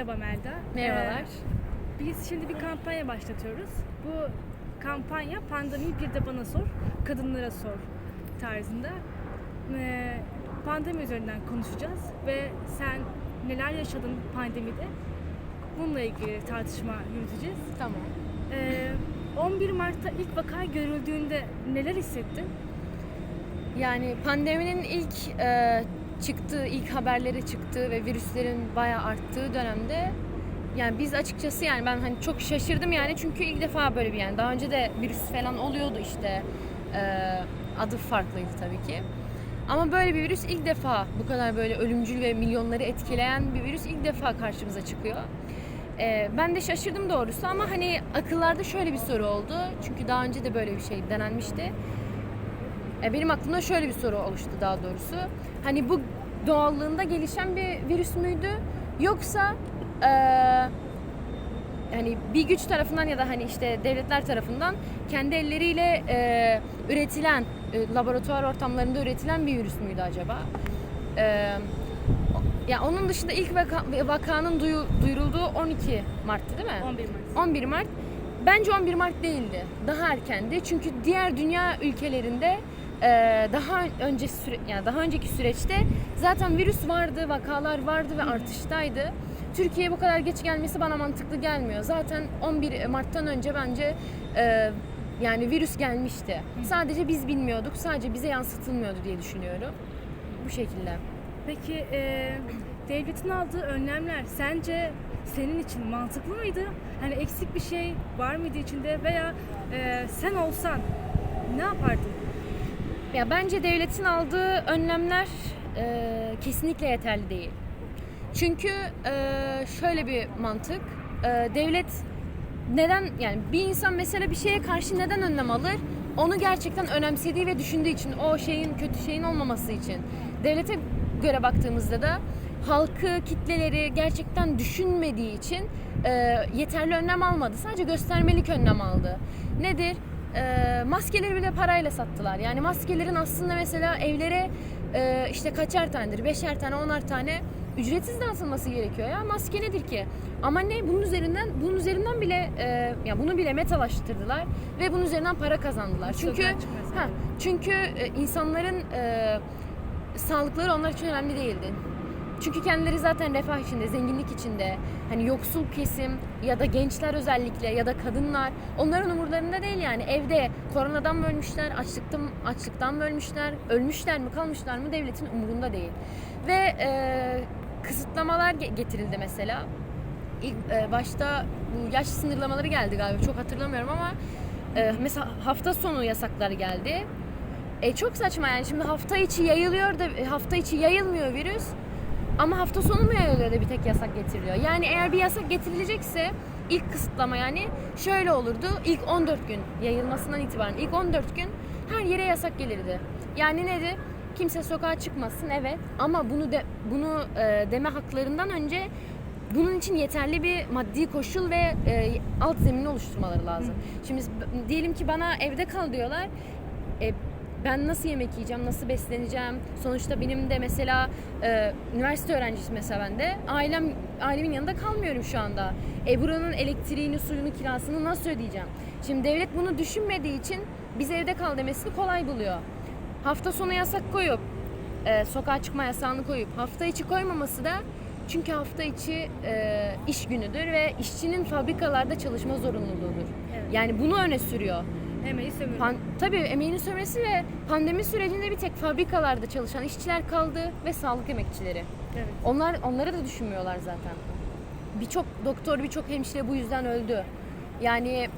Merhaba Melda. Merhabalar. Ee, biz şimdi bir kampanya başlatıyoruz. Bu kampanya pandemiyi bir de bana sor, kadınlara sor tarzında. Ee, pandemi üzerinden konuşacağız ve sen neler yaşadın pandemide? Bununla ilgili tartışma yürüteceğiz. Tamam. Ee, 11 Mart'ta ilk vaka görüldüğünde neler hissettin? Yani pandeminin ilk e, çıktığı, ilk haberleri çıktığı ve virüslerin bayağı arttığı dönemde yani biz açıkçası yani ben hani çok şaşırdım yani çünkü ilk defa böyle bir yani daha önce de virüs falan oluyordu işte E, adı farklıydı tabii ki. Ama böyle bir virüs ilk defa bu kadar böyle ölümcül ve milyonları etkileyen bir virüs ilk defa karşımıza çıkıyor. E, ben de şaşırdım doğrusu ama hani akıllarda şöyle bir soru oldu. Çünkü daha önce de böyle bir şey denenmişti. E, benim aklımda şöyle bir soru oluştu daha doğrusu. Hani bu doğallığında gelişen bir virüs müydü? Yoksa e, hani bir güç tarafından ya da hani işte devletler tarafından kendi elleriyle e, üretilen, e, laboratuvar ortamlarında üretilen bir virüs müydü acaba? E, ya onun dışında ilk vaka, vakanın duyu- duyurulduğu 12 Mart'tı değil mi? 11 Mart. 11 Mart. Bence 11 Mart değildi. Daha erkendi. Çünkü diğer dünya ülkelerinde daha önce süre, yani daha önceki süreçte zaten virüs vardı, vakalar vardı ve artıştaydı. Türkiye'ye bu kadar geç gelmesi bana mantıklı gelmiyor. Zaten 11 Mart'tan önce bence e, yani virüs gelmişti. Sadece biz bilmiyorduk, sadece bize yansıtılmıyordu diye düşünüyorum. Bu şekilde. Peki e, devletin aldığı önlemler sence senin için mantıklı mıydı? Hani eksik bir şey var mıydı içinde veya e, sen olsan ne yapardın? Ya bence devletin aldığı önlemler e, kesinlikle yeterli değil. Çünkü e, şöyle bir mantık, e, devlet neden yani bir insan mesela bir şeye karşı neden önlem alır? Onu gerçekten önemsediği ve düşündüğü için, o şeyin kötü şeyin olmaması için. Devlete göre baktığımızda da halkı, kitleleri gerçekten düşünmediği için e, yeterli önlem almadı. Sadece göstermelik önlem aldı. Nedir? E, maskeleri bile parayla sattılar. Yani maskelerin aslında mesela evlere e, işte kaçar tanedir, beşer tane, onar tane ücretsiz dağıtılması gerekiyor ya. Maske nedir ki? Ama ne? Bunun üzerinden bunun üzerinden bile e, ya bunu bile metalaştırdılar ve bunun üzerinden para kazandılar. Çünkü ha, çünkü e, insanların e, sağlıkları onlar için önemli değildi. Çünkü kendileri zaten refah içinde, zenginlik içinde. Hani yoksul kesim ya da gençler özellikle ya da kadınlar onların umurlarında değil yani. Evde koronadan mı ölmüşler, açlıktan, açlıktan mı ölmüşler, ölmüşler mi kalmışlar mı devletin umurunda değil. Ve e, kısıtlamalar ge- getirildi mesela. İlk e, başta bu yaş sınırlamaları geldi galiba çok hatırlamıyorum ama e, mesela hafta sonu yasakları geldi. E, çok saçma yani şimdi hafta içi yayılıyor da hafta içi yayılmıyor virüs. Ama hafta sonu da bir tek yasak getiriliyor? Yani eğer bir yasak getirilecekse ilk kısıtlama yani şöyle olurdu. İlk 14 gün yayılmasından itibaren ilk 14 gün her yere yasak gelirdi. Yani nedir? Kimse sokağa çıkmasın evet ama bunu de, bunu e, deme haklarından önce bunun için yeterli bir maddi koşul ve e, alt zemini oluşturmaları lazım. Şimdi b- diyelim ki bana evde kal diyorlar. E, ben nasıl yemek yiyeceğim, nasıl besleneceğim? Sonuçta benim de mesela e, üniversite öğrencisi mesela ben de ailem ailemin yanında kalmıyorum şu anda. E buranın elektriğini, suyunu, kirasını nasıl ödeyeceğim? Şimdi devlet bunu düşünmediği için biz evde kal demesini kolay buluyor. Hafta sonu yasak koyup e, sokağa çıkma yasağını koyup hafta içi koymaması da çünkü hafta içi e, iş günüdür ve işçinin fabrikalarda çalışma zorunluluğudur. Evet. Yani bunu öne sürüyor. Emeği sömürü. Pan, tabii emeğinin sürmesi ve pandemi sürecinde bir tek fabrikalarda çalışan işçiler kaldı ve sağlık emekçileri. Evet. Onlar onları da düşünmüyorlar zaten. Birçok doktor, birçok hemşire bu yüzden öldü. Yani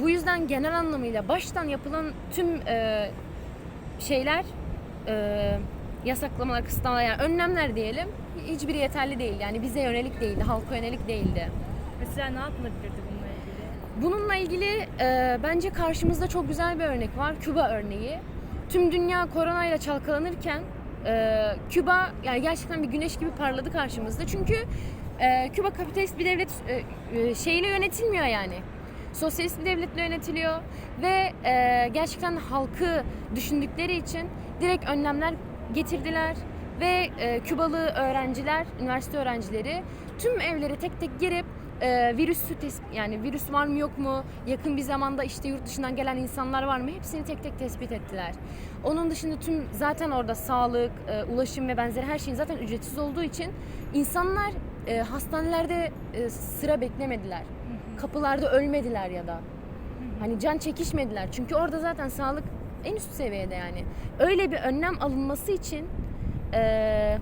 bu yüzden genel anlamıyla baştan yapılan tüm e, şeyler e, yasaklamalar, kısıtlamalar yani önlemler diyelim hiçbiri yeterli değil. Yani bize yönelik değildi, halka yönelik değildi. Mesela ne yapılabilirdi bununla ilgili? E, bence karşımızda çok güzel bir örnek var. Küba örneği. Tüm dünya koronayla çalkalanırken e, Küba yani gerçekten bir güneş gibi parladı karşımızda. Çünkü e, Küba kapitalist bir devlet e, e, şeyle yönetilmiyor yani. Sosyalist bir devletle yönetiliyor ve e, gerçekten halkı düşündükleri için direkt önlemler getirdiler Ve e, Kübalı öğrenciler, üniversite öğrencileri tüm evlere tek tek girip e, virüsü tes- yani virüs var mı yok mu, yakın bir zamanda işte yurt dışından gelen insanlar var mı hepsini tek tek tespit ettiler. Onun dışında tüm zaten orada sağlık, e, ulaşım ve benzeri her şeyin zaten ücretsiz olduğu için insanlar e, hastanelerde e, sıra beklemediler. Kapılarda ölmediler ya da. Hani can çekişmediler. Çünkü orada zaten sağlık en üst seviyede yani. Öyle bir önlem alınması için e,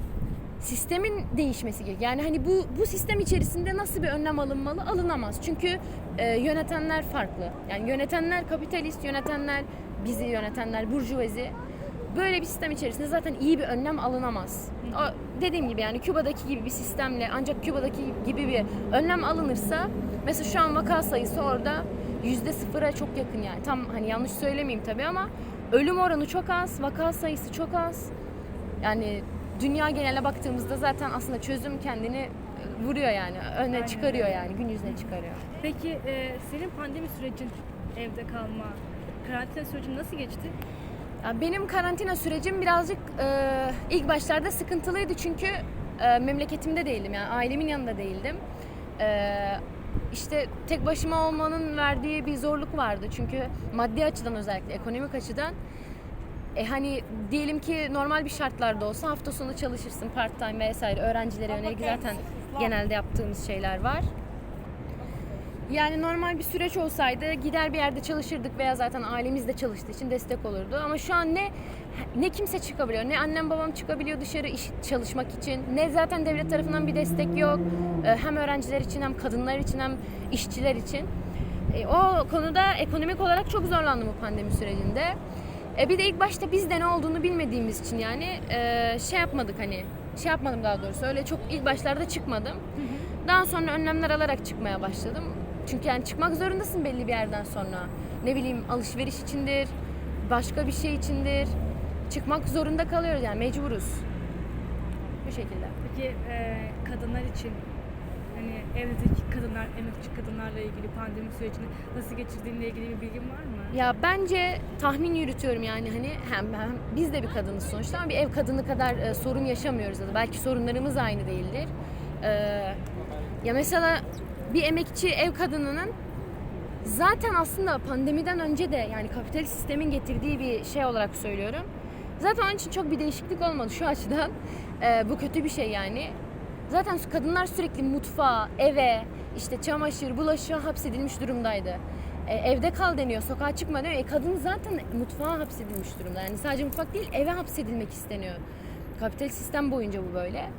sistemin değişmesi gerekiyor. Yani hani bu bu sistem içerisinde nasıl bir önlem alınmalı? Alınamaz. Çünkü e, yönetenler farklı. Yani yönetenler kapitalist, yönetenler bizi yönetenler burjuvazi. Böyle bir sistem içerisinde zaten iyi bir önlem alınamaz. O, dediğim gibi yani Küba'daki gibi bir sistemle ancak Küba'daki gibi bir önlem alınırsa mesela şu an vaka sayısı orada yüzde sıfıra çok yakın yani. Tam hani yanlış söylemeyeyim tabii ama ölüm oranı çok az, vaka sayısı çok az. Yani dünya geneline baktığımızda zaten aslında çözüm kendini vuruyor yani. Öne Aynen çıkarıyor yani. Gün yüzüne çıkarıyor. Peki e, senin pandemi sürecin evde kalma, karantina sürecin nasıl geçti? Ya benim karantina sürecim birazcık e, ilk başlarda sıkıntılıydı çünkü e, memleketimde değildim yani ailemin yanında değildim. E, işte tek başıma olmanın verdiği bir zorluk vardı çünkü maddi açıdan özellikle ekonomik açıdan e hani diyelim ki normal bir şartlarda olsa hafta sonu çalışırsın part time vesaire öğrencilere yönelik zaten genelde yaptığımız şeyler var. Yani normal bir süreç olsaydı gider bir yerde çalışırdık veya zaten ailemiz de çalıştığı için destek olurdu. Ama şu an ne ne kimse çıkabiliyor, ne annem babam çıkabiliyor dışarı iş çalışmak için, ne zaten devlet tarafından bir destek yok. Ee, Hem öğrenciler için hem kadınlar için hem işçiler için. E, O konuda ekonomik olarak çok zorlandım bu pandemi sürecinde. E, Bir de ilk başta bizde ne olduğunu bilmediğimiz için yani e, şey yapmadık hani şey yapmadım daha doğrusu öyle çok ilk başlarda çıkmadım. Daha sonra önlemler alarak çıkmaya başladım. Çünkü yani çıkmak zorundasın belli bir yerden sonra. Ne bileyim alışveriş içindir, başka bir şey içindir. Çıkmak zorunda kalıyoruz yani mecburuz. Bu şekilde. Peki e, kadınlar için hani evdeki kadınlar, emekçi kadınlarla ilgili pandemi sürecini nasıl geçirdiğinle ilgili bir bilgin var mı? Ya bence tahmin yürütüyorum yani hani hem, hem biz de bir kadınız sonuçta ama bir ev kadını kadar e, sorun yaşamıyoruz ya da belki sorunlarımız aynı değildir. E, ya mesela bir emekçi ev kadınının zaten aslında pandemiden önce de yani kapitalist sistemin getirdiği bir şey olarak söylüyorum. Zaten onun için çok bir değişiklik olmadı şu açıdan. E, bu kötü bir şey yani. Zaten kadınlar sürekli mutfağa, eve, işte çamaşır, bulaşığa hapsedilmiş durumdaydı. E, evde kal deniyor, sokağa çıkma deniyor. E, kadın zaten mutfağa hapsedilmiş durumda. Yani sadece mutfak değil, eve hapsedilmek isteniyor. Kapitalist sistem boyunca bu böyle.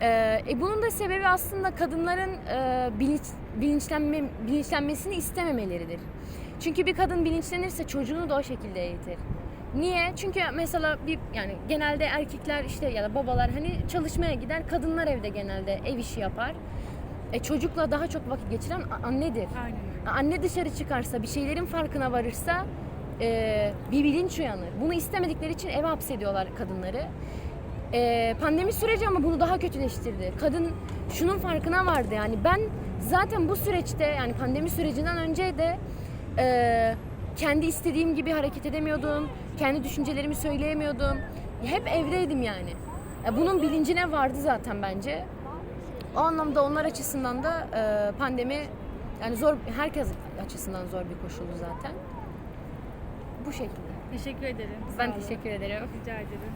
Ee, e, bunun da sebebi aslında kadınların e, bilinç, bilinçlenme, bilinçlenmesini istememeleridir. Çünkü bir kadın bilinçlenirse çocuğunu da o şekilde eğitir. Niye? Çünkü mesela bir yani genelde erkekler işte ya da babalar hani çalışmaya gider, kadınlar evde genelde ev işi yapar. E, çocukla daha çok vakit geçiren annedir. Aynen. Anne dışarı çıkarsa, bir şeylerin farkına varırsa e, bir bilinç uyanır. Bunu istemedikleri için eve hapsediyorlar kadınları. E, pandemi süreci ama bunu daha kötüleştirdi. Kadın şunun farkına vardı yani ben zaten bu süreçte yani pandemi sürecinden önce de e, kendi istediğim gibi hareket edemiyordum. Kendi düşüncelerimi söyleyemiyordum. Hep evdeydim yani. E, bunun bilincine vardı zaten bence. O anlamda onlar açısından da e, pandemi yani zor herkes açısından zor bir koşuldu zaten. Bu şekilde. Teşekkür ederim. Ben teşekkür ederim. Rica ederim.